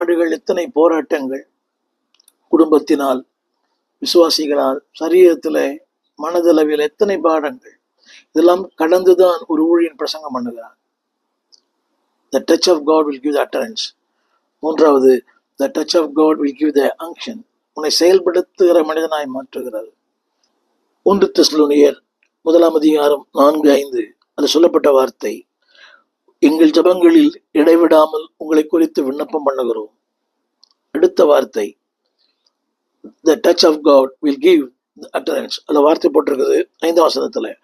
ஆண்டுகள் எத்தனை போராட்டங்கள் குடும்பத்தினால் விசுவாசிகளால் சரீரத்தில் மனதளவில் எத்தனை பாடங்கள். இதெல்லாம் கடந்துதான் ஒரு ஊழியன் பிரசங்கம் பண்ணுகிறார் the touch of God will give the utterance மூன்றாவது the touch of God will give the unction உன்னை செயல்படுத்துகிற மனிதனாய் மாற்றுகிறது ஒன்று தெஸ்லோனியர் முதலாம் அதிகாரம் நான்கு ஐந்து அது சொல்லப்பட்ட வார்த்தை. எங்கள் ஜபங்களில் இடைவிடாமல் உங்களை குறித்து விண்ணப்பம் பண்ணுகிறோம். அடுத்த வார்த்தை. The touch of God will give utterance அந்த வார்த்தை போட்டிருக்குது ஐந்தாம் வசனத்தில்.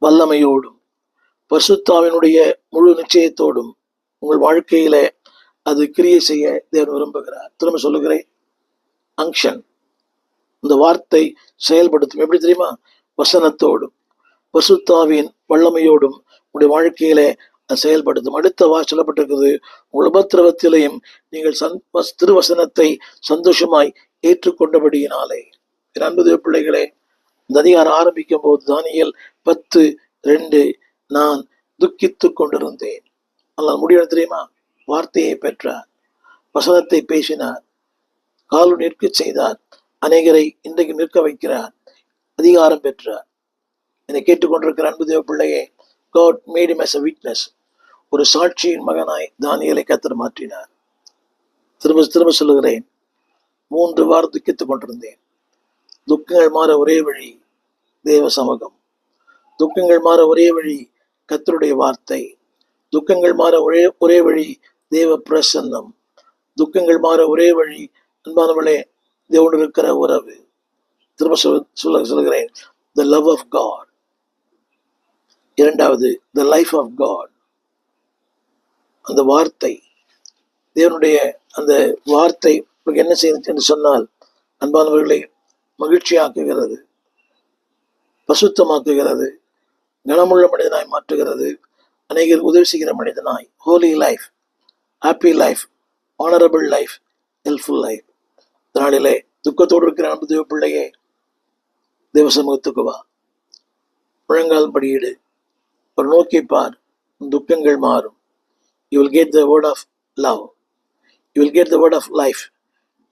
வல்லமையோடும் பசுத்தாவினுடைய முழு நிச்சயத்தோடும் உங்கள் வாழ்க்கையில அது கிரியை செய்ய தேவன் விரும்புகிறார். திரும்ப சொல்லுகிறேன். அங்ஷன் இந்த வார்த்தை செயல்படுத்தும். எப்படி தெரியுமா? வசனத்தோடும் பசுத்தாவின் வல்லமையோடும் உங்களுடைய வாழ்க்கையிலே செயல்படுத்தும். அடுத்த வா சொல்லப்பட்டிருக்குது. உங்கள் உபத்திரவத்திலையும் நீங்கள் சந் திருவசனத்தை சந்தோஷமாய் ஏற்றுக்கொண்டபடியினாலே. என் அன்பு பிள்ளைகளே இந்த அதிகாரம் ஆரம்பிக்கும் போது தானியல் பத்து ரெண்டு நான் துக்கித்துக் கொண்டிருந்தேன். ஆனால் முடிவு தெரியுமா? வார்த்தையை பெற்றார். வசனத்தை பேசினார். காலு நிற்க செய்தார். அநேகரை இன்றைக்கு நிற்க வைக்கிறார். அதிகாரம் பெற்றார். என்னை கேட்டுக்கொண்டிருக்கிற அன்பு தேவ பிள்ளையே God made him as a weakness ஒரு சாட்சியின் மகனாய் தானியலை கத்தர் மாற்றினார். திரும்ப திரும்ப சொல்லுகிறேன். மூன்று வாரம் துக்கித்துக் கொண்டிருந்தேன். துக்கங்கள் மாற ஒரே வழி தேவ சமூகம். துக்கங்கள் மாற ஒரே வழி கத்தருடைய வார்த்தை. துக்கங்கள் மாற ஒரே ஒரே வழி தேவ பிரசன்னம். துக்கங்கள் மாற ஒரே வழி அன்பானவளே தேவனோடு இருக்கிற உறவு. திரும்ப சொல் சொல்ல சொல்கிறேன் த லவ் ஆஃப் காட் இரண்டாவது த லைஃப் ஆஃப் காட் அந்த வார்த்தை தேவனுடைய அந்த வார்த்தை உங்களுக்கு என்ன செய்யுது என்று சொன்னால் அன்பானவர்களை மகிழ்ச்சியாக்குகிறது பசுத்தமாக்குகிறது கனமுள்ள மனிதனாய் மாற்றுகிறது அநேகர் உதவி செய்கிற மனிதனாய் holy life happy life honourable life helpful life நாளிலே துக்கத்தோடு இருக்கிற அன்பு தேவ பிள்ளையே தேவ சமூகத்துக்கு வா. முழங்கால் படியீடு. ஒரு நோக்கி பார். துக்கங்கள் மாறும். You will get the word of love You will get the word of life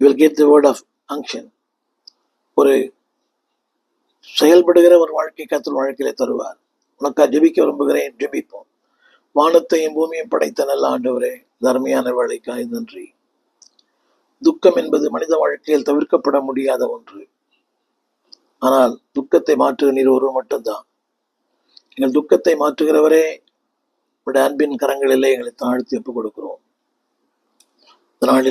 You will get the word of unction. ஒரு செயல்படுகிற ஒரு வாழ்க்கை கத்தல் வாழ்க்கையில தருவார். உனக்கா ஜெபிக்க விரும்புகிறேன் ஜெபிப்போம். வானத்தையும் பூமியும் படைத்த நல்ல ஆண்டவரே தர்மையான வேலைக்காய் நன்றி. துக்கம் என்பது மனித வாழ்க்கையில் தவிர்க்கப்பட முடியாத ஒன்று. ஆனால் துக்கத்தை மாற்றுகிற நீர் ஒருவர் மட்டும்தான். எங்கள் துக்கத்தை மாற்றுகிறவரே உடைய அன்பின் கரங்களிலே எங்களை தாழ்த்தி ஒப்புக் கொடுக்கிறோம். இந்த நாளில்